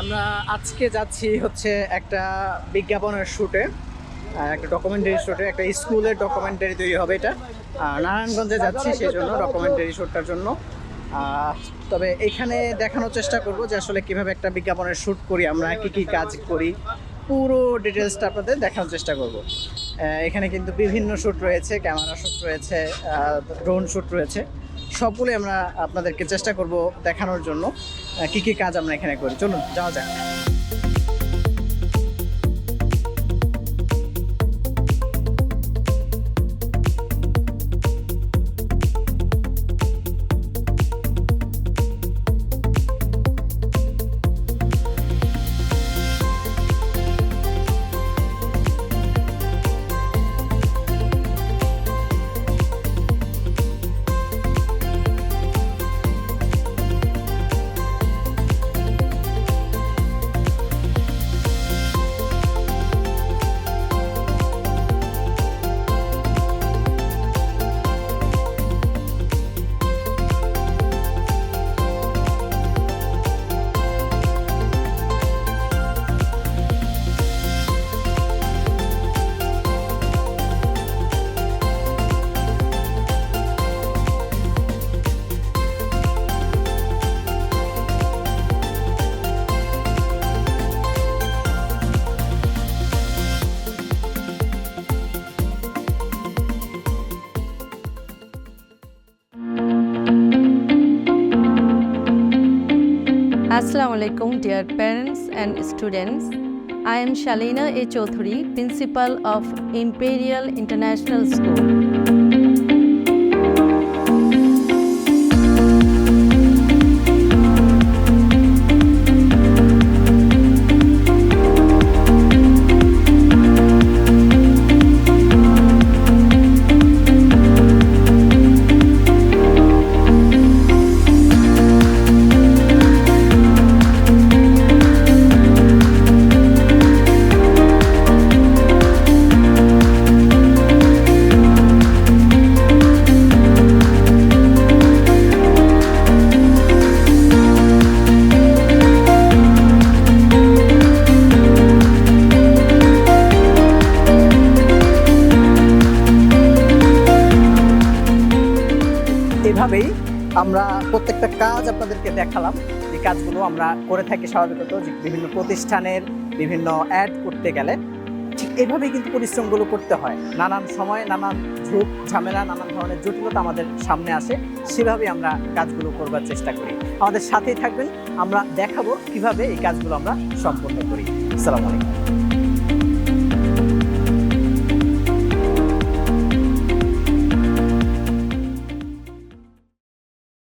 আমরা আজকে যাচ্ছি হচ্ছে একটা বিজ্ঞাপনের শ্যুটে একটা ডকুমেন্টারি শ্যুটে একটা স্কুলের ডকুমেন্টারি তৈরি হবে এটা। নারায়ণগঞ্জে যাচ্ছি সেই জন্য ডকুমেন্টারি শ্যুটটার জন্য তবে এখানে দেখানোর চেষ্টা করব যে আসলে কীভাবে একটা বিজ্ঞাপনের শ্যুট করি, আমরা কী কী কাজ করি। পুরো ডিটেলসটা আপনাদের দেখানোর চেষ্টা করব। এখানে কিন্তু বিভিন্ন শ্যুট রয়েছে, ক্যামেরা শ্যুট রয়েছে ড্রোন শ্যুট রয়েছে। সবগুলোই আমরা আপনাদেরকে চেষ্টা করব দেখানোর জন্য। কি কি কাজ আমরা এখানে করি? চলুন, যাওয়া যাক। Assalamu alaikum, dear parents and students. I am Shalina A. Chaudhary, Principal of Imperial International School. আমরা প্রত্যেকটা কাজ আপনাদেরকে দেখালাম। এই কাজগুলো আমরা করে থাকি স্বাভাবিকত যে বিভিন্ন প্রতিষ্ঠানের বিভিন্ন অ্যাড করতে গেলে। ঠিক এভাবেই কিন্তু পরিশ্রমগুলো করতে হয়। নানান সময় নানান ঝুঁক, ঝামেলা, নানান ধরনের জটিলতা আমাদের সামনে আসে। সেভাবেই আমরা কাজগুলো করবার চেষ্টা করি। আমাদের সাথেই থাকবেন। আমরা দেখাবো কীভাবে এই কাজগুলো আমরা সম্পন্ন করি। আসসালামু আলাইকুম।